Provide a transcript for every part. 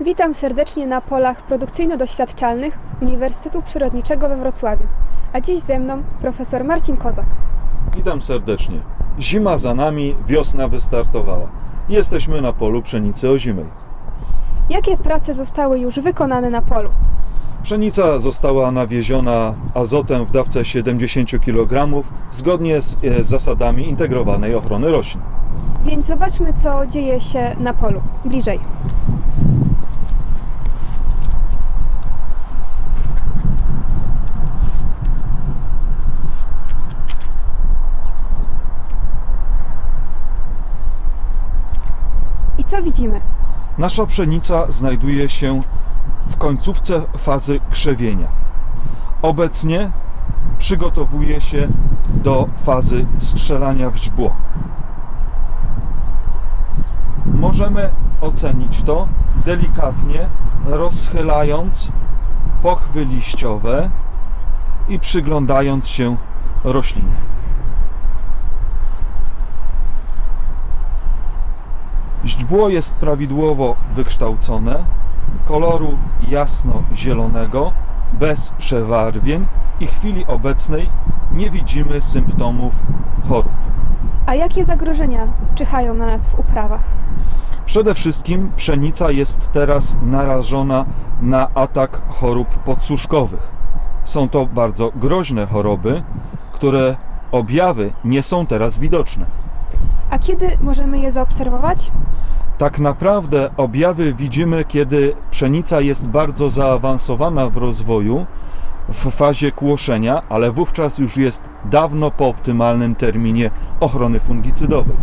Witam serdecznie na polach produkcyjno-doświadczalnych Uniwersytetu Przyrodniczego we Wrocławiu. A dziś ze mną profesor Marcin Kozak. Witam serdecznie. Zima za nami, wiosna wystartowała. Jesteśmy na polu pszenicy ozimej. Jakie prace zostały już wykonane na polu? Pszenica została nawieziona azotem w dawce 70 kg zgodnie z e, zasadami integrowanej ochrony roślin. Więc zobaczmy, co dzieje się na polu. Bliżej. Widzimy? Nasza pszenica znajduje się w końcówce fazy krzewienia. Obecnie przygotowuje się do fazy strzelania w źdźbło. Możemy ocenić to delikatnie rozchylając pochwy liściowe i przyglądając się roślinie. Źdźbło jest prawidłowo wykształcone, koloru jasno-zielonego, bez przewarwień i w chwili obecnej nie widzimy symptomów chorób. A jakie zagrożenia czyhają na nas w uprawach? Przede wszystkim pszenica jest teraz narażona na atak chorób podsuszkowych. Są to bardzo groźne choroby, które objawy nie są teraz widoczne. A kiedy możemy je zaobserwować? Tak naprawdę objawy widzimy, kiedy pszenica jest bardzo zaawansowana w rozwoju, w fazie kłoszenia, ale wówczas już jest dawno po optymalnym terminie ochrony fungicydowej.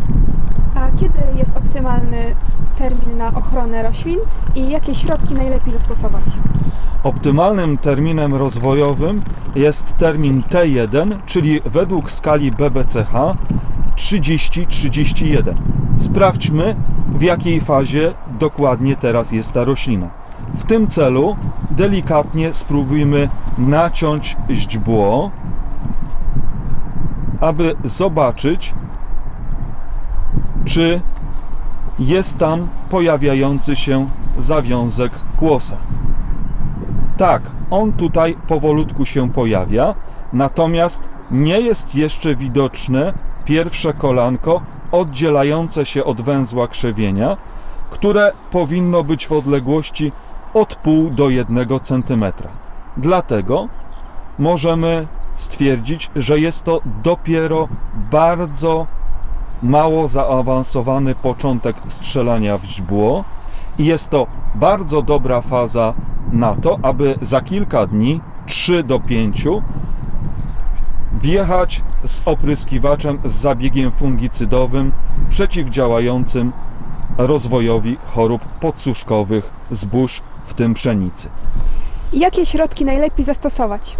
A kiedy jest optymalny termin na ochronę roślin i jakie środki najlepiej zastosować? Optymalnym terminem rozwojowym jest termin T1, czyli według skali BBCH 30-31. Sprawdźmy, w jakiej fazie dokładnie teraz jest ta roślina. W tym celu delikatnie spróbujmy naciąć źdźbło, aby zobaczyć, czy jest tam pojawiający się zawiązek kłosa. Tak, on tutaj powolutku się pojawia, natomiast nie jest jeszcze widoczne pierwsze kolanko oddzielające się od węzła krzewienia, które powinno być w odległości od pół do 1 cm. Dlatego możemy stwierdzić, że jest to dopiero bardzo mało zaawansowany początek strzelania w źdźbło i jest to bardzo dobra faza na to, aby za kilka dni, 3 do 5, wjechać z opryskiwaczem z zabiegiem fungicydowym przeciwdziałającym rozwojowi chorób podsuszkowych zbóż, w tym pszenicy. Jakie środki najlepiej zastosować?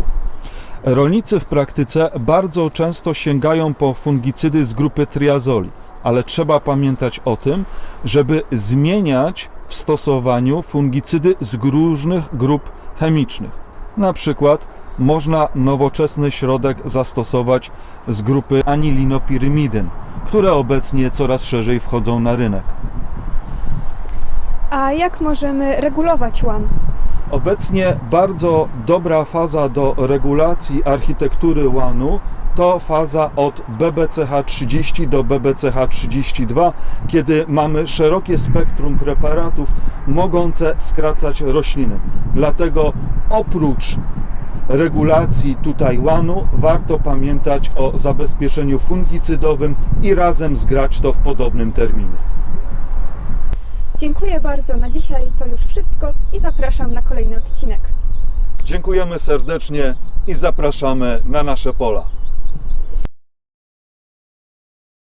Rolnicy w praktyce bardzo często sięgają po fungicydy z grupy triazoli, ale trzeba pamiętać o tym, żeby zmieniać w stosowaniu fungicydy z różnych grup chemicznych. Na przykład można nowoczesny środek zastosować z grupy anilinopirymidyn, które obecnie coraz szerzej wchodzą na rynek. A jak możemy regulować łan? Obecnie bardzo dobra faza do regulacji architektury łanu to faza od BBCH 30 do BBCH 32, kiedy mamy szerokie spektrum preparatów mogące skracać rośliny. Dlatego oprócz regulacji tutaj łanu warto pamiętać o zabezpieczeniu fungicydowym i razem zgrać to w podobnym terminie. Dziękuję bardzo. Na dzisiaj to już wszystko i zapraszam na kolejny odcinek. Dziękujemy serdecznie i zapraszamy na nasze pola.